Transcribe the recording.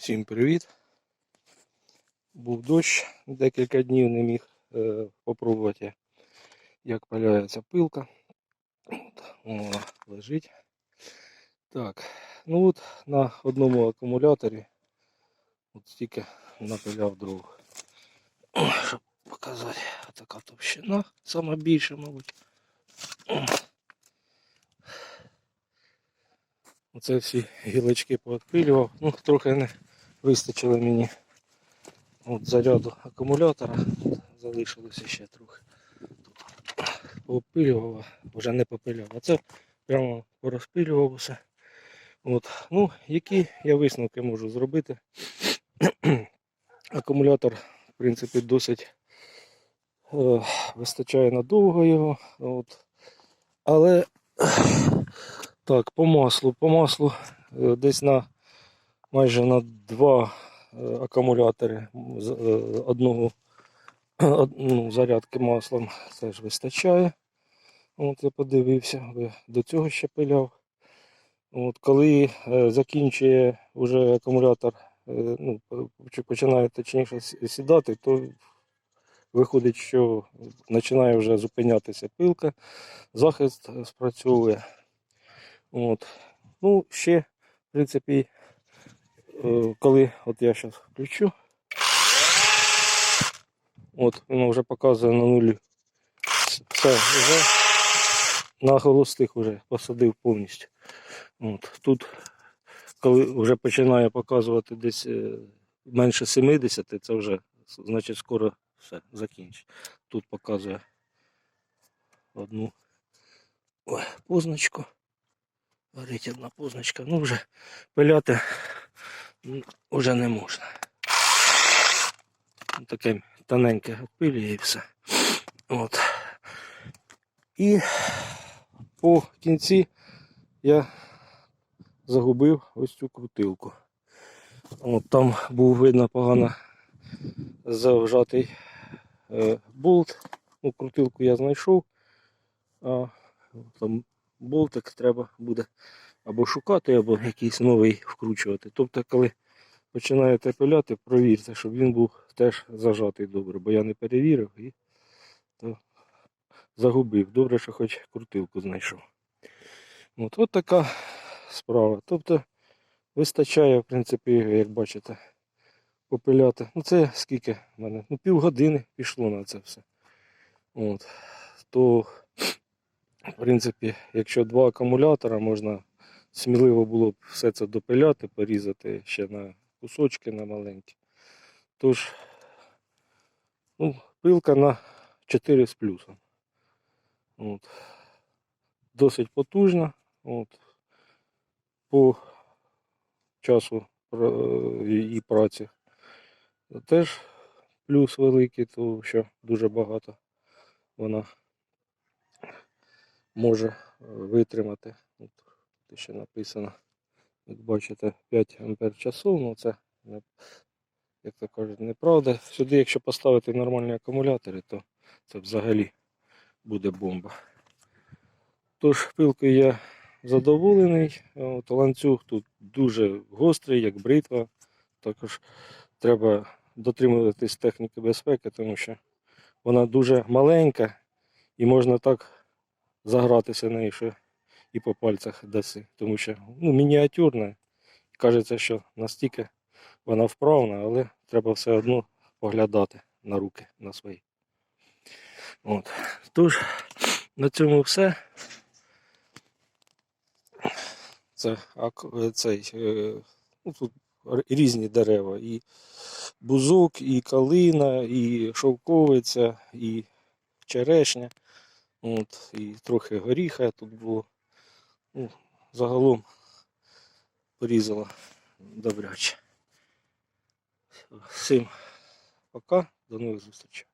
Всім привіт. Був дощ, декілька днів не міг е, попробувати, як паляється пилка. От, вона лежить. Так, ну от на одному акумуляторі от стільки напиляв дров. Щоб показати, така товщина, сама більша, мабуть. Оце всі гілочки поотпилював. Ну, трохи не вистачило мені от заряду акумулятора. Залишилося ще трохи. Тут поопилював, вже не попиляв. А це прямо порозпилював усе. От. Ну, які я висновки можу зробити. Акумулятор, в принципі, досить е, вистачає надовго його. От. Але так, по маслу. По маслу е, десь на майже на два е, акумулятори е, одного од- ну, зарядки маслом це ж вистачає. От я подивився, до цього ще пиляв. От, коли е, закінчує вже акумулятор, е, ну, починає точніше сідати, то виходить, що починає вже зупинятися пилка, захист е, спрацьовує. От. Ну, ще, в принципі, е, коли от я зараз включу, от воно вже показує на нулі. Все, вже на холостих вже посадив повністю. От. Тут, коли вже починає показувати десь е, менше 70, це вже значить скоро все закінчить. Тут показує одну позначку. Горить одна позначка. Ну вже пиляти м, вже не можна. Таке тоненьке пилює і все. От. І по кінці я загубив ось цю крутилку. От там був видно погано завжатий е, болт. Ну, крутилку я знайшов. А там болтик треба буде або шукати, або якийсь новий вкручувати. Тобто, коли починаєте пиляти, провірте, щоб він був теж зажатий добре, бо я не перевірив і то загубив. Добре, що хоч крутилку знайшов. От, от така справа. Тобто вистачає, в принципі, як бачите, попиляти. Ну це скільки в мене? Ну, півгодини пішло на це все. От. То в принципі, якщо два акумулятора, можна сміливо було б все це допиляти, порізати ще на кусочки на маленькі. Тож, ну, пилка на 4 з плюсом. От. Досить потужна. От. По часу її праці теж плюс великий, тому що дуже багато вона може е, витримати. От, тут ще написано, як бачите, 5 ампер часу, ну це як то кажуть, неправда. Сюди, якщо поставити нормальні акумулятори, то це взагалі буде бомба. Тож пилкою я задоволений. От, ланцюг тут дуже гострий, як бритва. Також треба дотримуватись техніки безпеки, тому що вона дуже маленька і можна так загратися нею, що і по пальцях даси. Тому що ну, мініатюрна. Кажеться, що настільки вона вправна, але треба все одно поглядати на руки на свої. От. Тож, на цьому все. Це цей, е, ну, тут різні дерева. І бузок, і калина, і шовковиця, і черешня. От, і трохи горіха тут було. Ну, загалом порізала добряче. Всім пока, до нових зустрічей.